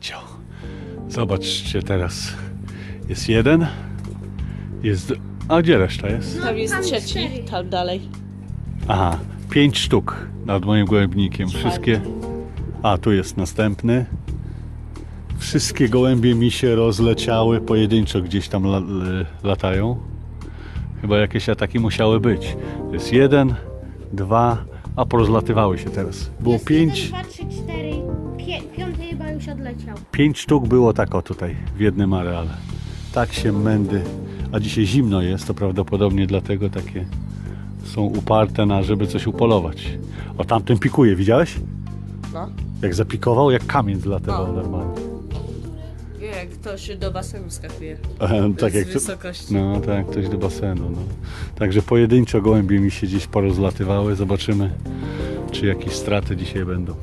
poleciał. Zobaczcie teraz. Jest jeden. Jest. A gdzie reszta jest? Tam jest trzeci, tam dalej. Aha, pięć sztuk nad moim gołębnikiem. Wszystkie. A tu jest następny. Wszystkie gołębie mi się rozleciały, pojedynczo gdzieś tam la, latają. Chyba jakieś ataki musiały być. To jest jeden, dwa, a porozlatywały się teraz. Było Jest pięć. Jeden, dwa, trzy, cztery. Pie, piąty chyba już odleciał. Pięć sztuk było tak o tutaj, w jednym areale. Tak się mędy. A dzisiaj zimno jest, to prawdopodobnie dlatego takie są uparte na, żeby coś upolować. O, tamten pikuje, widziałeś? No. Jak zapikował, jak kamień zlatywał No. normalnie. Jak ktoś do basenu skakuje. Tak Z jak wysokości. No, tak ktoś do basenu. No. Także pojedynczo gołębie mi się gdzieś porozlatywały. Zobaczymy, czy jakieś straty dzisiaj będą.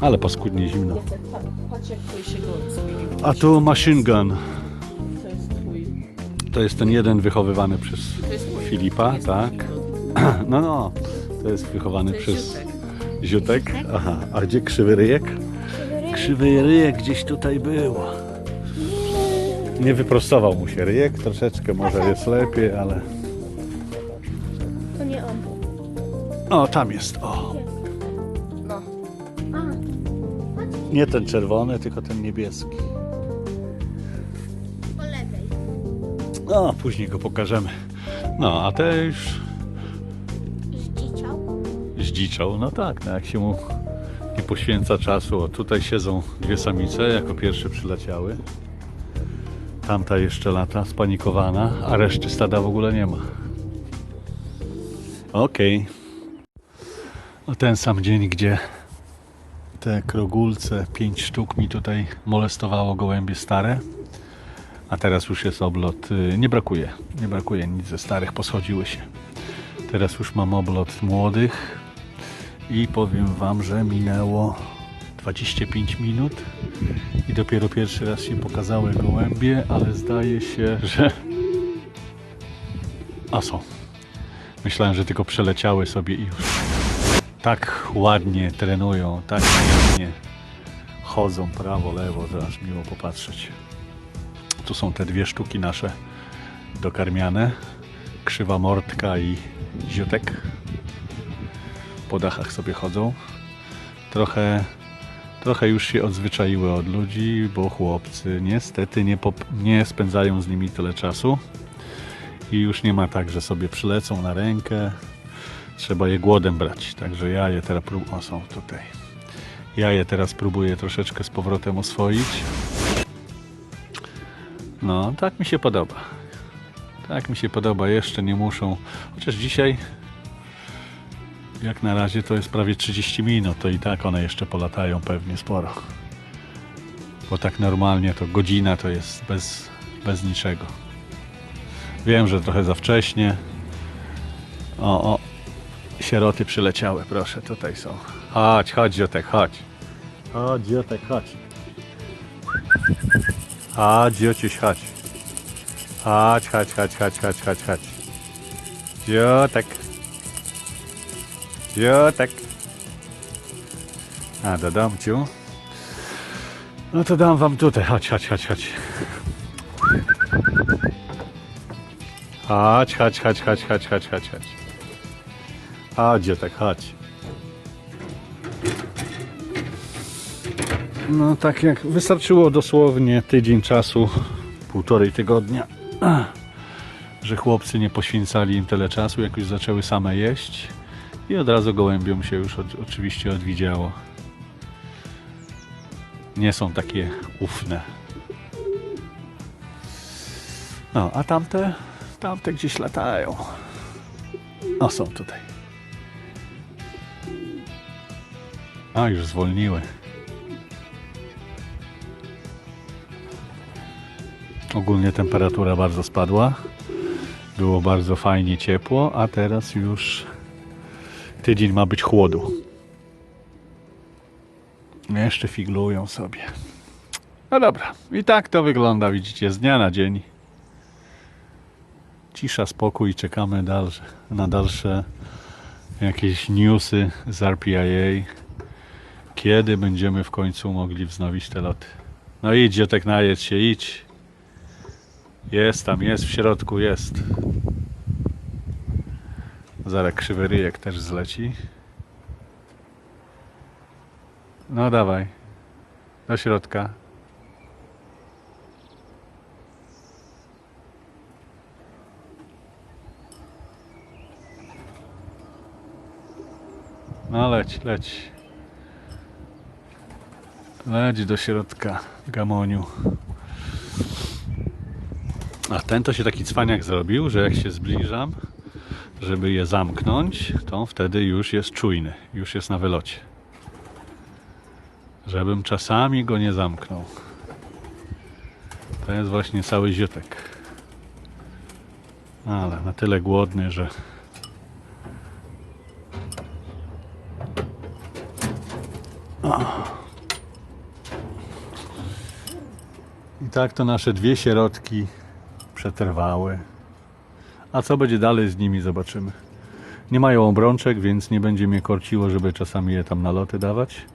Ale paskudnie zimno. Jacek, pa- Patrz jak twój się go zmienił. A tu machine gun. To jest twój. To jest ten jeden wychowywany przez To jest mój. Filipa, To tak. mój. No, no. To jest wychowany To jest przez ziutek. Ziutek. Aha. A gdzie krzywy ryjek? Krzywy ryjek gdzieś tutaj był. Nie wyprostował mu się ryjek, troszeczkę może jest lepiej, ale... To nie on. O, tam jest, o. No. A, Nie ten czerwony, tylko ten niebieski. po lewej. No, później go pokażemy. No, a te już Zdziczał. zdziczał. No tak, no jak się mu nie poświęca czasu. O, tutaj siedzą dwie samice, jako pierwsze przyleciały. Tamta jeszcze lata, spanikowana, a reszty stada w ogóle nie ma. Okej. No ten sam dzień, gdzie te krogulce, pięć sztuk mi tutaj molestowało gołębie stare. A teraz już jest oblot, y, nie brakuje, nie brakuje nic ze starych, poschodziły się. Teraz już mam oblot młodych i powiem Wam, że minęło 25 minut i dopiero pierwszy raz się pokazały gołębie, ale zdaje się, że... A są. Myślałem, że tylko przeleciały sobie i już. Tak ładnie trenują, tak pięknie chodzą prawo, lewo, aż miło popatrzeć. Tu są te dwie sztuki nasze dokarmiane. Krzywa Mortka i Ziutek. Po dachach sobie chodzą. Trochę, trochę już się odzwyczaiły od ludzi, bo chłopcy niestety nie, nie spędzają z nimi tyle czasu. I już nie ma tak, że sobie przylecą na rękę. Trzeba je głodem brać. Także ja je teraz próbuję. O, są tutaj. Ja je teraz próbuję troszeczkę z powrotem oswoić. No, tak mi się podoba. Tak mi się podoba. Jeszcze nie muszą. Chociaż dzisiaj, jak na razie, to jest prawie 30 minut. To i tak one jeszcze polatają pewnie sporo. Bo tak normalnie to godzina to jest bez, bez niczego. Wiem, że trochę za wcześnie. O, o. Sieroty przyleciały, proszę, tutaj są. Chodź, chodź, Dziotek, chodź. Chodź, Dziotek, chodź. Chodź, Dziociuś, chodź. Chodź, chodź, chodź, chodź, chodź, chodź, chodź. Dziotek. Dziotek. A, do domciu. No to dam wam tutaj. Chodź, chodź, chodź, chodź. Chodź, chodź, chodź, chodź, chodź, chodź, chodź, chodź. Chodź, chodź. No tak jak wystarczyło dosłownie tydzień czasu, półtorej tygodnia, że chłopcy nie poświęcali im tyle czasu, jak już zaczęły same jeść i od razu gołębiom się już od, oczywiście odwidziało. Nie są takie ufne. No, a tamte, tamte gdzieś latają. O, są tutaj. A, już zwolniły. Ogólnie temperatura bardzo spadła. Było bardzo fajnie ciepło, a teraz już tydzień ma być chłodu. Jeszcze figlują sobie. No dobra, i tak to wygląda, widzicie, z dnia na dzień. Cisza, spokój, czekamy dalsze, na dalsze jakieś newsy z RPIA. Kiedy będziemy w końcu mogli wznowić te loty? No idź, Dziotek, najedź się, idź. Jest tam, jest w środku, jest. Zaraz krzywy ryjek też zleci. No dawaj. Do środka. No leć, leć. Leć do środka, gamoniu. A ten to się taki cwaniak zrobił, że jak się zbliżam, żeby je zamknąć, to wtedy już jest czujny, już jest na wylocie. Żebym czasami go nie zamknął. To jest właśnie cały ziotek. Ale na tyle głodny, że I tak to nasze dwie sierotki przetrwały. A co będzie dalej z nimi, zobaczymy. Nie mają obrączek, więc nie będzie mnie korciło, żeby czasami je tam na loty dawać.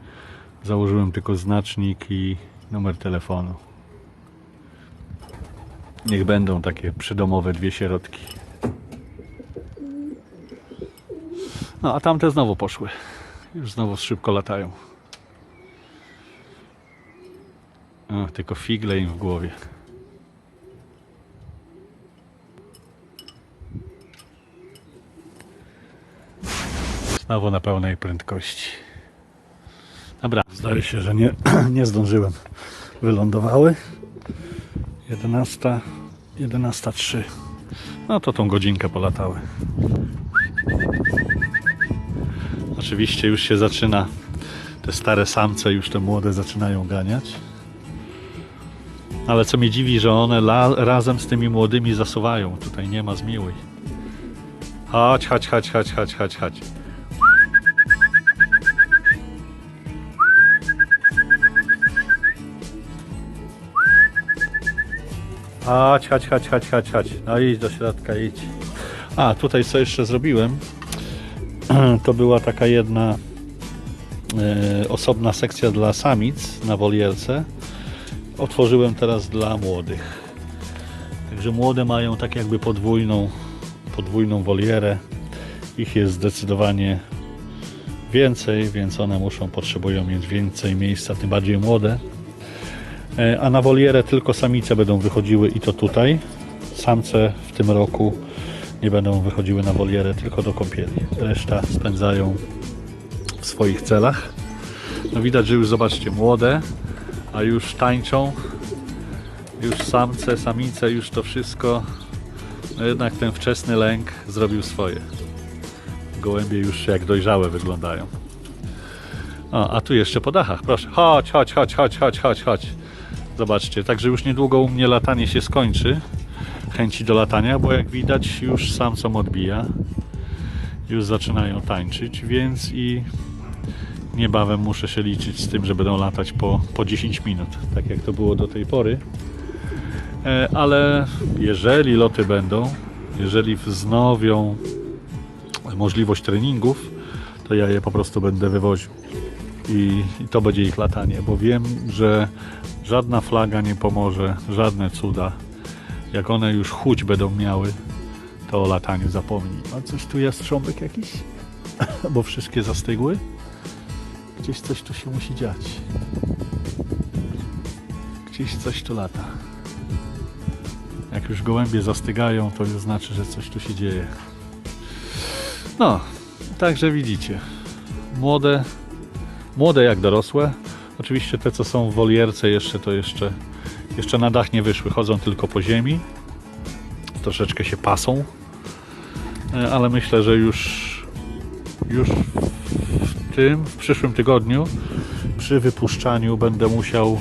Założyłem tylko znacznik i numer telefonu. Niech będą takie przydomowe dwie sierotki. No, a tamte znowu poszły. Już znowu szybko latają. O, tylko figle im w głowie. Znowu na pełnej prędkości. Dobra, zdaje się, że nie, nie zdążyłem. Wylądowały. 11, 11.03. No to tą godzinkę polatały. Oczywiście już się zaczyna. Te stare samce już te młode zaczynają ganiać. Ale co mnie dziwi, że one razem z tymi młodymi zasuwają. Tutaj nie ma zmiłuj. Chodź, chodź, chodź, chodź, chodź, chodź, chodź. Chodź, chodź, chodź, chodź, chodź. No idź do środka, idź. A, tutaj co jeszcze zrobiłem, to była taka jedna e, osobna sekcja dla samic na wolierce. Otworzyłem teraz dla młodych. Także młode mają tak jakby podwójną, podwójną wolierę. Ich jest zdecydowanie więcej, więc one muszą, potrzebują mieć więcej miejsca, tym bardziej młode. E, A na wolierę tylko samice będą wychodziły i to tutaj. Samce w tym roku nie będą wychodziły na wolierę, tylko do kąpieli. Reszta spędzają w swoich celach. No widać, że już zobaczcie, młode, a już tańczą. Już samce, samice, już to wszystko. No jednak ten wczesny lęk zrobił swoje. Gołębie już jak dojrzałe wyglądają. O, a tu jeszcze po dachach, proszę. Chodź, chodź, chodź, chodź, chodź, chodź, chodź. Zobaczcie, także już niedługo u mnie latanie się skończy. Chęci do latania, bo jak widać już samcom odbija. Już zaczynają tańczyć, więc i niebawem muszę się liczyć z tym, że będą latać po, po 10 minut, tak jak to było do tej pory. E, Ale jeżeli loty będą, jeżeli wznowią możliwość treningów, to ja je po prostu będę wywoził. I, I to będzie ich latanie, bo wiem, że żadna flaga nie pomoże, żadne cuda. Jak one już chuć będą miały, to o lataniu zapomnij. A coś tu jest trząbek jakiś? bo wszystkie zastygły? Gdzieś coś tu się musi dziać. Gdzieś coś tu lata. Jak już gołębie zastygają, to już znaczy, że coś tu się dzieje. No, także widzicie. Młode, młode jak dorosłe. Oczywiście te, co są w wolierce, jeszcze to jeszcze, jeszcze na dach nie wyszły. Chodzą tylko po ziemi. Troszeczkę się pasą. E, Ale myślę, że już, już w tym, w przyszłym tygodniu przy wypuszczaniu będę musiał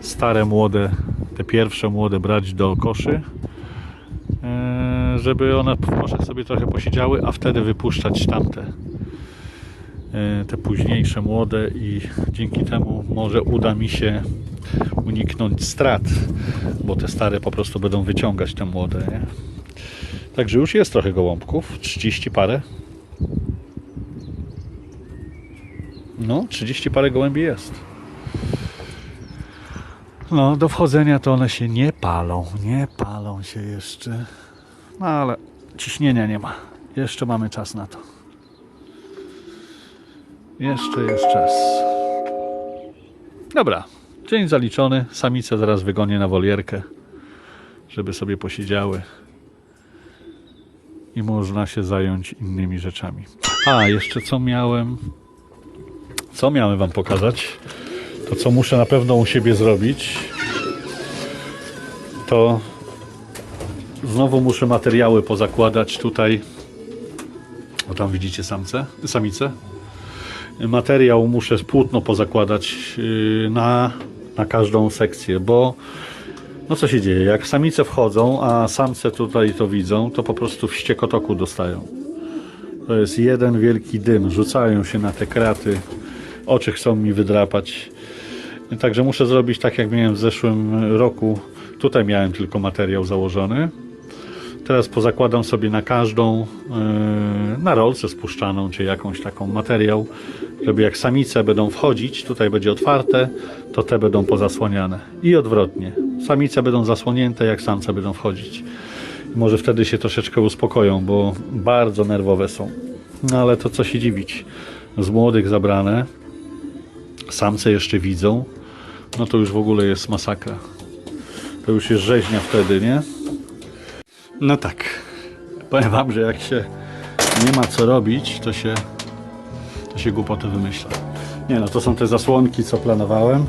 stare młode, te pierwsze młode brać do koszy, e, żeby one w sobie trochę posiedziały, a wtedy wypuszczać tamte, te późniejsze młode i dzięki temu może uda mi się uniknąć strat, bo te stare po prostu będą wyciągać te młode. Nie? Także już jest trochę gołąbków, 30 parę. No, 30 parę gołębi jest. No, do wchodzenia to one się nie palą. Nie palą się jeszcze. No ale ciśnienia nie ma. Jeszcze mamy czas na to. Jeszcze jest czas. Dobra, dzień zaliczony. Samice zaraz wygonię na wolierkę, żeby sobie posiedziały. I można się zająć innymi rzeczami. A, jeszcze co miałem? Co miałem Wam pokazać? To co muszę na pewno u siebie zrobić, to znowu muszę materiały pozakładać tutaj. O tam widzicie samce, samice. Materiał muszę płótno pozakładać yy, na, na każdą sekcję, bo no co się dzieje? Jak samice wchodzą, a samce tutaj to widzą, to po prostu w ściekotoku dostają. To jest jeden wielki dym. Rzucają się na te kraty. Oczy chcą mi wydrapać. Także muszę zrobić tak, jak miałem w zeszłym roku. Tutaj miałem tylko materiał założony. Teraz pozakładam sobie na każdą, yy, na rolce spuszczaną, czy jakąś taką materiał, żeby jak samice będą wchodzić, tutaj będzie otwarte, to te będą pozasłaniane. I odwrotnie. Samice będą zasłonięte, jak samce będą wchodzić. Może wtedy się troszeczkę uspokoją, bo bardzo nerwowe są. No ale to co się dziwić. Z młodych zabrane, samce jeszcze widzą, no to już w ogóle jest masakra. To już jest rzeźnia wtedy, nie? No tak. Powiem wam, że jak się nie ma co robić, to się, to się głupoty wymyśla. Nie no, to są te zasłonki, co planowałem.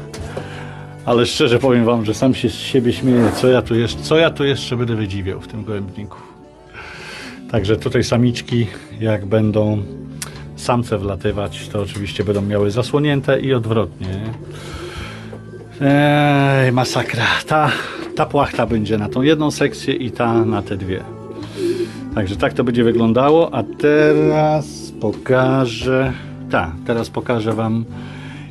Ale szczerze powiem wam, że sam się z siebie śmieję, co ja tu jeszcze, co ja tu jeszcze będę wydziwiał w tym gołębniku. Także tutaj samiczki, jak będą samce wlatywać, to oczywiście będą miały zasłonięte i odwrotnie. nie? Ej, masakra. Ta, ta płachta będzie na tą jedną sekcję i ta na te dwie. Także tak to będzie wyglądało, a teraz pokażę. Tak, teraz pokażę Wam,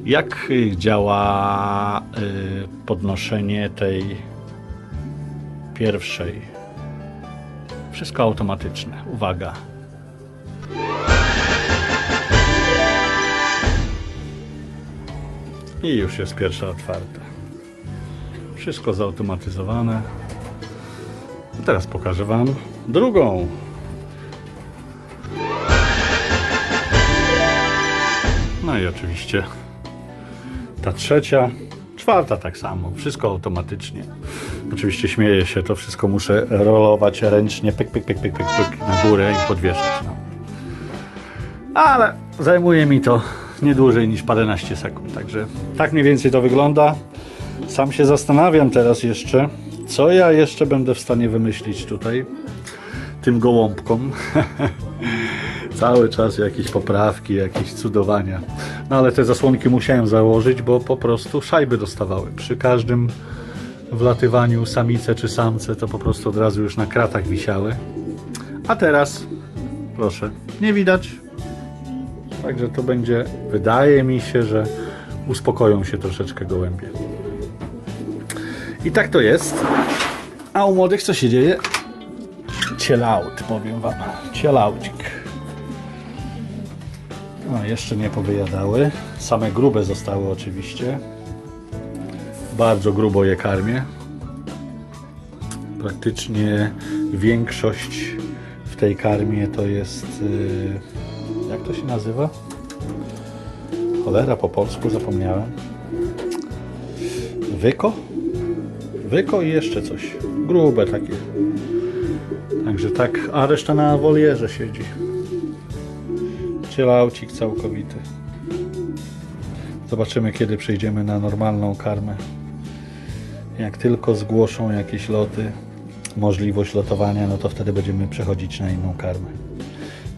jak działa y, podnoszenie tej pierwszej. Wszystko automatyczne. Uwaga. I już jest pierwsza otwarta. Wszystko zautomatyzowane. Teraz pokażę Wam drugą. No i oczywiście ta trzecia, czwarta tak samo. Wszystko automatycznie. Oczywiście śmieję się, to wszystko muszę rolować ręcznie, pyk, pyk, pyk, pyk, pyk, pyk na górę i podwieszać. No. Ale zajmuje mi to nie dłużej niż paręnaście sekund. Także tak mniej więcej to wygląda. Sam się zastanawiam teraz jeszcze, co ja jeszcze będę w stanie wymyślić tutaj tym gołąbkom. Cały czas jakieś poprawki, jakieś cudowania. No ale te zasłonki musiałem założyć, bo po prostu szajby dostawały. Przy każdym wlatywaniu samice czy samce to po prostu od razu już na kratach wisiały. A teraz, proszę, nie widać. Także to będzie, wydaje mi się, że uspokoją się troszeczkę gołębie. I tak to jest. A u młodych co się dzieje? Chill out, powiem wam. Chill. No, jeszcze nie powyjadały. Same grube zostały oczywiście. Bardzo grubo je karmię. Praktycznie większość w tej karmie to jest... Yy, jak to się nazywa? Cholera po polsku zapomniałem. Wyko? Wyko i jeszcze coś. Grube takie. Także tak, a reszta na wolierze siedzi. Cielaucik całkowity. Zobaczymy kiedy przejdziemy na normalną karmę. Jak tylko zgłoszą jakieś loty, możliwość lotowania, no to wtedy będziemy przechodzić na inną karmę.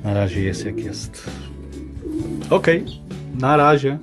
Na razie jest jak jest. Okej, na razie.